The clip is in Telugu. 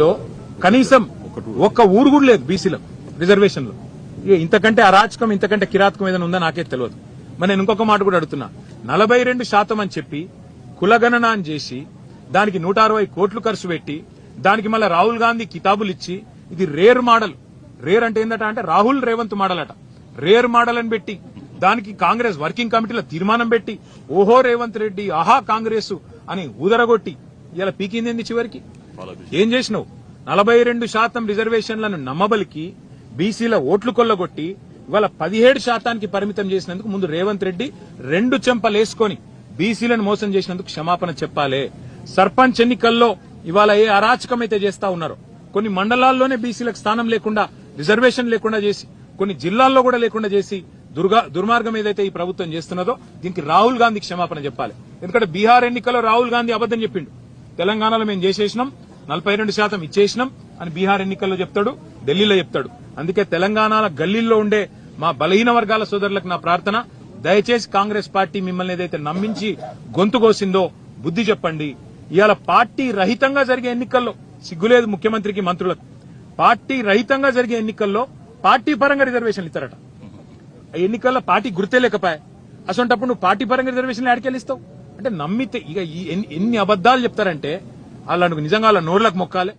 లో కనీసం ఒక్క ఊరు కూడా లేదు బీసీలకు రిజర్వేషన్లో ఇంతకంటే అరాచకం ఇంతకంటే కిరాతకం ఏదైనా ఉందా నాకే తెలియదు. మరి నేను ఇంకొక మాట కూడా అడుగుతున్నా. నలభై రెండు శాతం అని చెప్పి కులగణన అని చేసి దానికి నూట అరవై కోట్లు ఖర్చు పెట్టి దానికి మళ్ళీ రాహుల్ గాంధీ కితాబులు ఇచ్చి ఇది రేర్ మోడల్. రేర్ అంటే ఏంటట అంటే రాహుల్ రేవంత్ మోడల్ అట రేర్ మోడల్ అని పెట్టి దానికి కాంగ్రెస్ వర్కింగ్ కమిటీలో తీర్మానం పెట్టి ఓహో రేవంత్ రెడ్డి ఆహా కాంగ్రెస్ అని ఊదరగొట్టి ఇలా పీకింది చివరికి? ఏం చేసినావు? నలభై రెండు శాతం రిజర్వేషన్లను నమ్మబలికి బీసీల ఓట్లు కొల్లగొట్టి ఇవాళ పదిహేడు శాతానికి పరిమితం చేసినందుకు ముందు రేవంత్ రెడ్డి రెండు చెంపలేసుకొని బీసీలను మోసం చేసినందుకు క్షమాపణ చెప్పాలి. సర్పంచ్ ఎన్నికల్లో ఇవాళ ఏ అరాచకం అయితే చేస్తా ఉన్నారో కొన్ని మండలాల్లోనే బీసీలకు స్థానం లేకుండా రిజర్వేషన్ లేకుండా చేసి కొన్ని జిల్లాల్లో కూడా లేకుండా చేసి దుర్గా దుర్మార్గం ఏదైతే ఈ ప్రభుత్వం చేస్తున్నదో దీనికి రాహుల్ గాంధీ క్షమాపణ చెప్పాలి. ఎందుకంటే బీహార్ ఎన్నికల్లో రాహుల్ గాంధీ అబద్దం చెప్పిండు. తెలంగాణలో మేము చేసేసినాం నలభై రెండు శాతం ఇచ్చేసినాం అని బీహార్ ఎన్నికల్లో చెప్తాడు ఢిల్లీలో చెప్తాడు. అందుకే తెలంగాణ గల్లీల్లో ఉండే మా బలహీన వర్గాల సోదరులకు నా ప్రార్థన. దయచేసి కాంగ్రెస్ పార్టీ మిమ్మల్ని ఏదైతే నమ్మించి గొంతు కోసిందో బుద్ధి చెప్పండి. ఇవాళ పార్టీ రహితంగా జరిగే ఎన్నికల్లో సిగ్గులేదు ముఖ్యమంత్రికి మంత్రులకు. పార్టీ రహితంగా జరిగే ఎన్నికల్లో పార్టీ పరంగా రిజర్వేషన్లు ఇస్తారట. ఆ ఎన్నికల్లో పార్టీ గుర్తే లేకపోయా? అసొంటప్పుడు నువ్వు పార్టీ పరంగా రిజర్వేషన్లు ఆడికెళ్ళిస్తావు అంటే నమ్మితే ఇక ఈ ఎన్ని- ఎన్ని అబద్దాలు చెప్తారంటే వాళ్ళకు నిజంగా వాళ్ళ నోర్లకు మొక్కాలే?